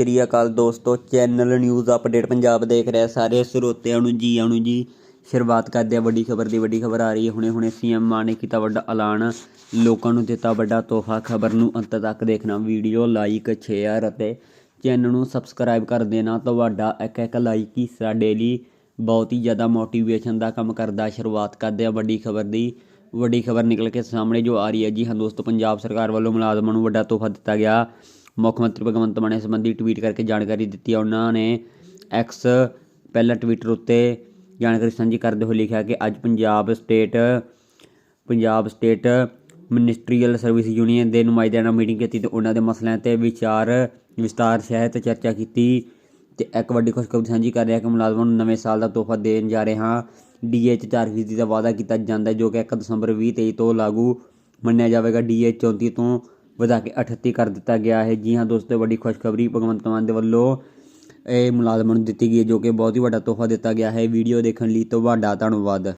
ਸ਼੍ਰੀ ਅਕਾਲ ਦੋਸਤੋ channel news update Punjab ਦੇਖ ਰਹੇ ਸਾਰੇ ਸਰੋਤਿਆਂ ਨੂੰ ਜੀ ਆਣੂ ਜੀ। ਸ਼ੁਰੂਆਤ ਕਰਦੇ ਆ ਵੱਡੀ ਖਬਰ ਦੀ, ਵੱਡੀ ਖਬਰ ਆ ਰਹੀ ਹੈ। ਹੁਣੇ ਹੁਣੇ ਸੀਐਮ ਮਾਨ ਨੇ ਕੀਤਾ ਵੱਡਾ ਐਲਾਨ। ਲੋਕਾਂ ਨੂੰ ਦਿੱਤਾ ਵੱਡਾ ਤੋਹਫਾ। ਖਬਰ ਨੂੰ ਅੰਤ ਤੱਕ ਦੇਖਣਾ, ਵੀਡੀਓ ਲਾਈਕ ਸ਼ੇਅਰ ਅਤੇ ਚੈਨਲ ਨੂੰ ਸਬਸਕ੍ਰਾਈਬ ਕਰ ਦੇਣਾ। ਤੁਹਾਡਾ ਇੱਕ ਇੱਕ ਲਾਈਕ ਹੀ ਸਾਡੇ ਲਈ ਬਹੁਤ ਹੀ ਜ਼ਿਆਦਾ ਮੋਟੀਵੇਸ਼ਨ ਦਾ ਕੰਮ ਕਰਦਾ। ਸ਼ੁਰੂਆਤ ਕਰਦੇ ਆ ਵੱਡੀ ਖਬਰ ਦੀ। ਵੱਡੀ ਖਬਰ ਨਿਕਲ ਕੇ ਸਾਹਮਣੇ ਜੋ ਆ ਰਹੀ ਹੈ ਜੀ। ਹਾਂ ਦੋਸਤੋ, ਪੰਜਾਬ ਸਰਕਾਰ ਵੱਲੋਂ ਮੁਲਾਜ਼ਮਾਂ ਨੂੰ ਵੱਡਾ ਤੋਹਫਾ ਦਿੱਤਾ ਗਿਆ। ਮੁੱਖ ਮੰਤਰੀ ਭਗਵੰਤ ਮਾਨ ਨੇ ਇਸ ਸੰਬੰਧੀ ਟਵੀਟ ਕਰਕੇ ਜਾਣਕਾਰੀ ਦਿੱਤੀ ਹੈ ਉਹਨਾਂ ਨੇ ਐਕਸ ਪਹਿਲਾ ਟਵਿੱਟਰ ਉੱਤੇ ਜਾਣਕਾਰੀ ਸਾਂਝੀ ਕਰਦੇ ਹੋਏ ਲਿਖਿਆ ਕਿ ਅੱਜ Punjab state Punjab state ministerial service union ਦੇ ਨੁਮਾਇੰਦਿਆਂ ਨਾਲ ਮੀਟਿੰਗ ਕੀਤੀ ਤੇ ਉਹਨਾਂ ਦੇ ਮਸਲਿਆਂ ਤੇ ਵਿਚਾਰ ਵਿਸਤਾਰ, ਸਹਿਤ ਚਰਚਾ ਕੀਤੀ ਤੇ ਇੱਕ ਵੱਡੀ ਖੁਸ਼ਖਬਰੀ ਸਾਂਝੀ ਕਰ ਰਿਹਾ ਕਿ ਮੁਲਾਜ਼ਮਾਂ ਨੂੰ ਨਵੇਂ ਸਾਲ ਦਾ ਤੋਹਫਾ ਦੇਣ ਜਾ ਰਹੇ ਹਾਂ। ਡੀਏ 'ਚ 4% ਦਾ ਵਾਅਦਾ ਕੀਤਾ ਜਾਂਦਾ ਜੋ ਕਿ 1 ਦਸੰਬਰ 2023 ਤੋਂ ਲਾਗੂ ਮੰਨਿਆ ਜਾਵੇਗਾ। ਡੀਏ 34 ਤੋਂ ਵਧਾ ਕੇ 38 ਕਰ ਦਿੱਤਾ ਗਿਆ ਹੈ। ਜੀ ਹਾਂ ਦੋਸਤੋ, ਵੱਡੀ ਖੁਸ਼ਖਬਰੀ ਭਗਵੰਤ ਮਾਨ ਦੇ ਵੱਲੋਂ ਇਹ ਮੁਲਾਜ਼ਮਾਂ ਨੂੰ ਦਿੱਤੀ ਗਈ ਹੈ, ਜੋ ਕਿ ਬਹੁਤ ਹੀ ਵੱਡਾ ਤੋਹਫਾ ਦਿੱਤਾ ਗਿਆ ਹੈ। ਵੀਡੀਓ ਦੇਖਣ ਲਈ ਤੁਹਾਡਾ ਧੰਨਵਾਦ।